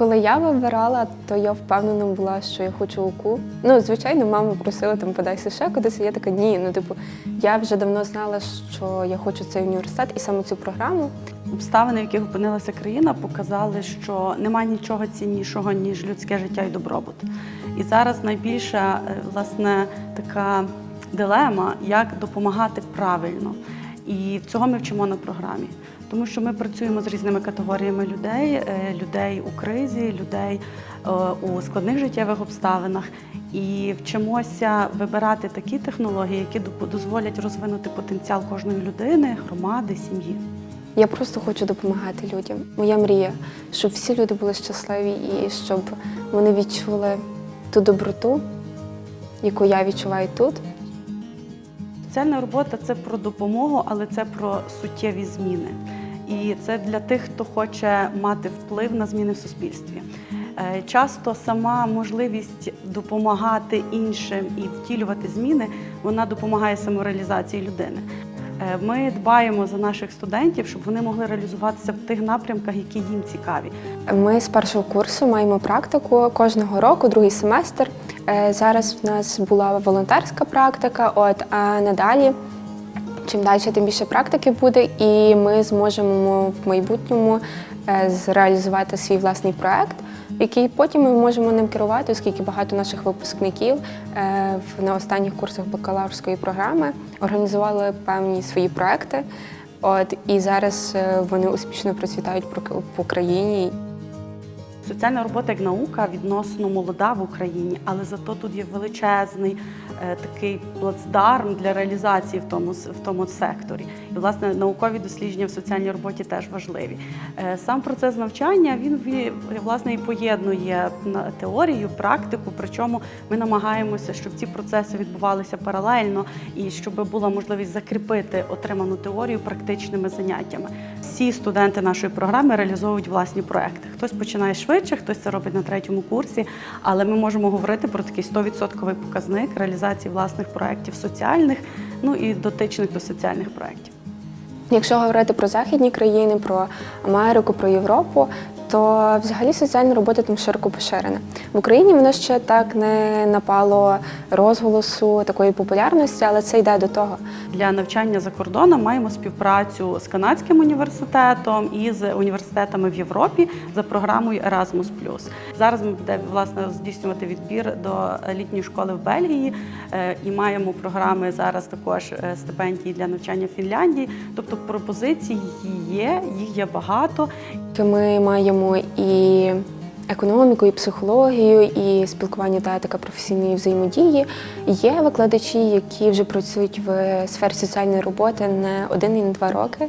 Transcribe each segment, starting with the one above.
Коли я вибирала, то я впевнена була, що я хочу УКУ. Ну, звичайно, мама просила там подайся ще кудись. Я така ні. Ну, типу, я вже давно знала, що я хочу цей університет і саме цю програму. Обставини, в яких опинилася країна, показали, що немає нічого ціннішого, ніж людське життя і добробут. І зараз найбільша е, власне така дилема, як допомагати правильно. І цього ми вчимо на програмі. Тому що ми працюємо з різними категоріями людей, е, людей у кризі, людей е, у складних життєвих обставинах, і вчимося вибирати такі технології, які дозволять розвинути потенціал кожної людини, громади, сім'ї. Я просто хочу допомагати людям. Моя мрія, щоб всі люди були щасливі і щоб вони відчули ту доброту, яку я відчуваю тут. Соціальна робота це про допомогу, але це про суттєві зміни. І це для тих, хто хоче мати вплив на зміни в суспільстві. Е, Часто сама можливість допомагати іншим і втілювати зміни, вона допомагає самореалізації людини. Е, Ми дбаємо за наших студентів, щоб вони могли реалізуватися в тих напрямках, які їм цікаві. Ми з першого курсу маємо практику кожного року, другий семестр. Е, Зараз в нас була волонтерська практика, от а надалі. Чим далі, тим більше практики буде, і ми зможемо в майбутньому е, зреалізувати свій власний проект, який потім ми можемо ним керувати, оскільки багато наших випускників е, на останніх курсах бакалаврської програми організували певні свої проекти. От і зараз е, вони успішно процвітають про- по країні. Соціальна робота як наука відносно молода в Україні, але зато тут є величезний такий плацдарм для реалізації в тому, в тому секторі. І власне наукові дослідження в соціальній роботі теж важливі. Е, сам процес навчання він власне і поєднує теорію, практику. Причому ми намагаємося, щоб ці процеси відбувалися паралельно і щоб була можливість закріпити отриману теорію практичними заняттями. Всі студенти нашої програми реалізовують власні проекти. Хтось починає швидше, хтось це робить на третьому курсі, але ми можемо говорити про такий 100% показник реалізації власних проєктів соціальних, ну і дотичних до соціальних проєктів. Якщо говорити про західні країни, про Америку, про Європу, то взагалі соціальна робота там широко поширена. В Україні воно ще так не напало розголосу такої популярності, але це йде до того. Для навчання за кордоном маємо співпрацю з канадським університетом і з університетами в Європі за програмою Erasmus+. Зараз ми будемо власне здійснювати відбір до літньої школи в Бельгії е, і маємо програми зараз також е, стипендії для навчання в Фінляндії. Тобто пропозиції є, їх є багато. Ми маємо і економіку, і психологію, і спілкування та етика професійної взаємодії. Є викладачі, які вже працюють в сфері соціальної роботи не один і не два роки.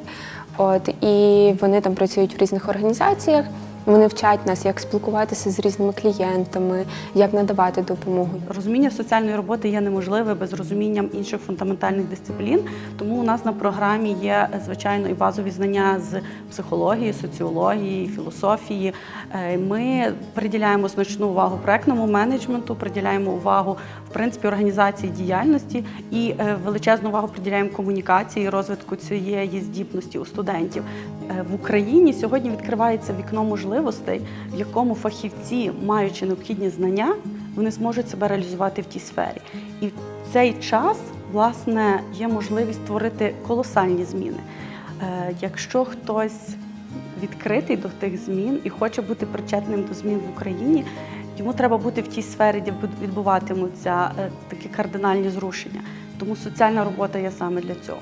От і вони там працюють в різних організаціях. Вони вчать нас, як спілкуватися з різними клієнтами, як надавати допомогу. Розуміння соціальної роботи є неможливе без розуміння інших фундаментальних дисциплін. Тому у нас на програмі є звичайно і базові знання з психології, соціології, філософії. Е, Ми приділяємо значну увагу проектному менеджменту, приділяємо увагу в принципі організації діяльності і е, величезну увагу приділяємо комунікації, розвитку цієї здібності у студентів. Е, В Україні сьогодні відкривається вікно можливостей, в якому фахівці, маючи необхідні знання, вони зможуть себе реалізувати в тій сфері. І в цей час, власне, є можливість створити колосальні зміни. Е, Якщо хтось відкритий до тих змін і хоче бути причетним до змін в Україні, йому треба бути в тій сфері, де відбуватимуться е, такі кардинальні зрушення. Тому соціальна робота є саме для цього.